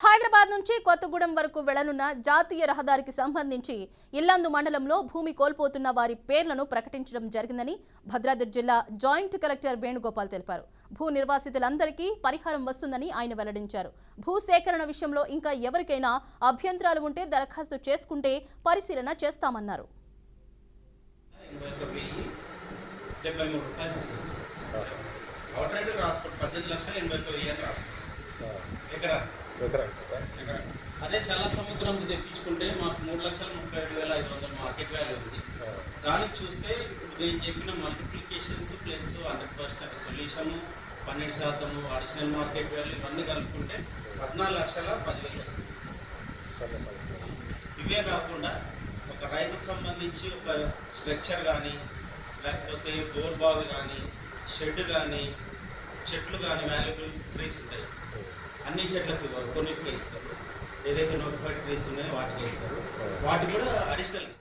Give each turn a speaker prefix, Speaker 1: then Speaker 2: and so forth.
Speaker 1: హైదరాబాద్ నుంచి కొత్తగూడెం వరకు వెళ్ళనున్న జాతీయ రహదారికి సంబంధించి ఇల్లందు మండలంలో భూమి కోల్పోతున్న వారి పేర్లను ప్రకటించడం జరిగిందని భద్రాద్రి జిల్లా జాయింట్ కలెక్టర్ వేణుగోపాల్ తెలిపారు. భూ నిర్వాసితులందరికీ పరిహారం వస్తుందని ఆయన వెల్లడించారు. భూ సేకరణ విషయంలో ఇంకా ఎవరికైనా అభ్యంతరాలు ఉంటే దరఖాస్తు చేసుకుంటే పరిశీలన చేస్తామన్నారు.
Speaker 2: పద్దెనిమిది లక్షల ఎనభై వెయ్యి ఎకరా అదే చల్ల సముద్రం తెప్పించుకుంటే మాకు మూడు లక్షల ముప్పై ఏడు వేల ఐదు వందల మార్కెట్ వాల్యూ ఉంది. దానికి చూస్తే ఇప్పుడు నేను చెప్పిన multiplications plus hundred percent solution పన్నెండు శాతము అడిషనల్ మార్కెట్ వాల్యూ ఇవన్నీ కలుపుకుంటే పద్నాలుగు లక్షల పదివేలు వస్తుంది. ఇవే కాకుండా ఒక రైతుకు సంబంధించి ఒక స్ట్రక్చర్ కానీ లేకపోతే బోర్ బావి కానీ షెడ్ కానీ చెట్లు కానీ వాల్యుబుల్ ట్రీస్ ఉంటాయి. అన్ని చెట్లకు ఇవ్వరు కొన్నిటికే ఇస్తారు. ఏదైతే నోటిఫైడ్ ట్రీస్ ఉన్నాయో వాటికి ఇస్తారు. వాటికి కూడా అడిషనల్ ఇస్తారు.